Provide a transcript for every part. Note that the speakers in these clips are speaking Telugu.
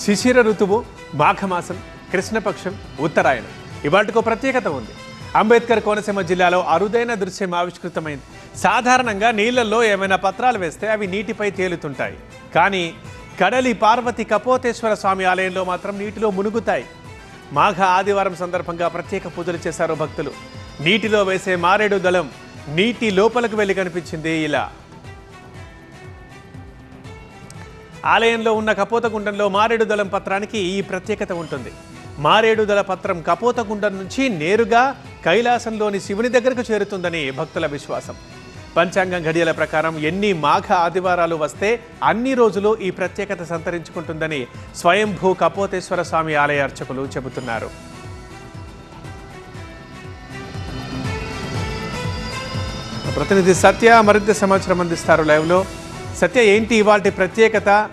శిశిర ఋతువు మాఘమాసం కృష్ణపక్షం ఉత్తరాయణం. ఇవాటికో ప్రత్యేకత ఉంది. అంబేద్కర్ కోనసీమ జిల్లాలో అరుదైన దృశ్యం ఆవిష్కృతమైంది. సాధారణంగా నీళ్ళలో ఏమైనా పత్రాలు వేస్తే అవి నీటిపై తేలుతుంటాయి. కానీ కడలి పార్వతి కపోతేశ్వర స్వామి ఆలయంలో మాత్రం నీటిలో మునుగుతాయి. మాఘ ఆదివారం సందర్భంగా ప్రత్యేక పూజలు చేశారు భక్తులు. నీటిలో వేసే మారేడు దళం నీటి లోపలకు వెళ్ళి కనిపించింది ఇలా. ఆలయంలో ఉన్న కపోతగుండంలో మారేడుదళం పత్రానికి ఈ ప్రత్యేకత ఉంటుంది. మారేడుదల పత్రం కపోతగుండం నుంచి నేరుగా కైలాసంలోని శివుని దగ్గరకు చేరుతుందని భక్తుల విశ్వాసం. పంచాంగం ఘడియల ప్రకారం ఎన్ని మాఘ ఆదివారాలు వస్తే అన్ని రోజులు ఈ ప్రత్యేకత సంతరించుకుంటుందని స్వయంభూ కపోతేశ్వర స్వామి ఆలయ అర్చకులు చెబుతున్నారు. ప్రతినిధి సత్య మరింత సమాచారం అందిస్తారు లైవ్లో. సత్య ఏంటి ఇవాళ ప్రత్యేకత?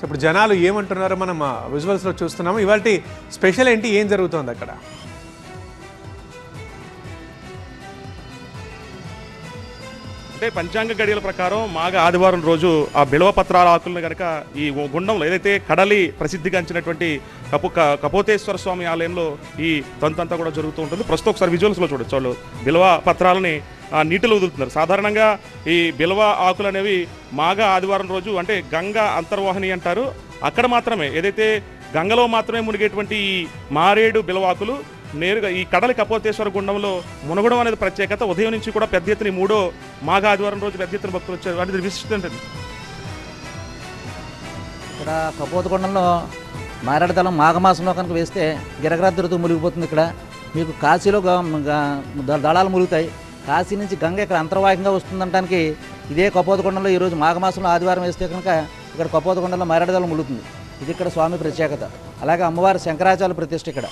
సో ఇప్పుడు జనాలు ఏమంటున్నారో మనం విజువల్స్లో చూస్తున్నాము. ఇవాళ స్పెషల్ ఏంటి? ఏం జరుగుతోంది అక్కడ? అంటే పంచాంగ గడియల ప్రకారం మాగ ఆదివారం రోజు ఆ బిలవ పత్రాల ఆకులను కనుక ఈ గుండంలో ఏదైతే కడలి ప్రసిద్ధిగాంచినటువంటి కపు క- కపోతేశ్వర స్వామి ఆలయంలో ఈ తంతంతా కూడా జరుగుతూ ఉంటుంది. ప్రస్తుతం ఒకసారి విజువల్స్లో చూడొచ్చు వాళ్ళు. బిలవ పత్రాలని నీటిలో వదులుతున్నారు. సాధారణంగా ఈ బిల్వ ఆకులు అనేవి మాఘ ఆదివారం రోజు అంటే గంగా అంతర్వాహిని అంటారు. అక్కడ మాత్రమే ఏదైతే గంగలో మాత్రమే మునిగేటువంటి ఈ మారేడు బిలవాకులు నేరుగా ఈ కడలి కపోతేశ్వర గుండంలో మునగడం అనేది ప్రత్యేకత. ఉదయం నుంచి కూడా పెద్ద ఎత్తున మూడో మాఘ ఆదివారం రోజు పెద్ద ఎత్తున భక్తులు వచ్చారు. అది విశిష్టత ఏంటండి ఇక్కడ కపోతకొండంలో మారేడుదలం మాఘమాసంలో కనుక వేస్తే గిరగరాద్రుతో మునిగిపోతుంది ఇక్కడ. మీకు కాశీలో దళాలు ములుగుతాయి కాశీ నుంచి గంగ ఇక్కడ అంతర్వాహికంగా వస్తుందనడానికి ఇదే కపోతకొండంలో ఈరోజు మాఘమాసంలో ఆదివారం వేస్తే కనుక ఇక్కడ కపోతకొండంలో మారేడుదలం ములుగుతుంది ఇది ఇక్కడ స్వామి ప్రత్యేకత. అలాగే అమ్మవారి శంకరాచార్య ప్రతిష్ఠ ఇక్కడ.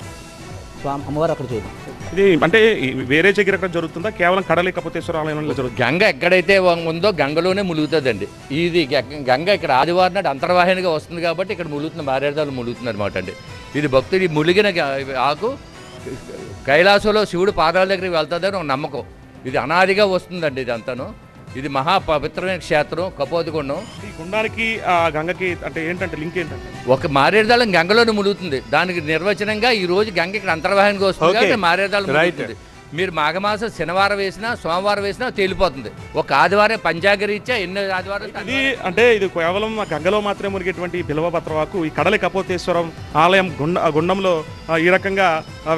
స్వామి అమ్మవారు అక్కడ చూద్దాం ఇది అంటే వేరే దగ్గర ఎక్కడ జరుగుతుందా? కేవలం కడలి కపోతేశ్వర ఆలయంలో జరుగుతుంది? గంగ ఎక్కడైతే ఉందో గంగలోనే ములుగుతుందండి. ఇది గ- గంగ ఇక్కడ ఆదివారం నాడు అంతర్వాహినిగా వస్తుంది కాబట్టి ఇక్కడ ములుగుతుంది మారేడుదాలు ములుగుతుంది అనమాట అండి. ఇది భక్తులు ఈ ములిగిన ఆకు. కైలాసంలో శివుడు పాదాల దగ్గరికి వెళ్తుందని ఒక నమ్మకం. ఇది అనాదిగా వస్తుందండి ఇది అంతాను ఇది మహా పవిత్రమైన క్షేత్రం కపోతగుండం ఈ గుండానికి ఆ గంగకి అంటే ఏంటంటే లింక్ ఏంటంటే? ఒక మారేడుదలం గంగలోనే ములుగుతుంది. దానికి నిర్వచనంగా ఈ రోజు గంగ ఇక్కడ అంతర్వాహినిగా వస్తుంది. కాబట్టి Right. ములుగుతుంది. మీరు మాఘమాసం శనివారం వేసినా సోమవారం వేసినా తేలిపోతుంది. ఒక ఆదివారం పంచాంగ రీత్యా ఎన్ని ఆదివారం ఇది అంటే ఇది కేవలం గంగలో మాత్రమే మునిగేటువంటి బిలవ పత్రవాకు. ఈ కడలి కపోతేశ్వరం ఆలయం గుండ గుండంలో ఈ రకంగా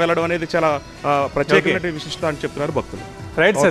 వెళ్ళడం అనేది చాలా ప్రత్యేకమైన విశిష్టత అని చెప్తున్నారు భక్తులు. రైట్ సత్య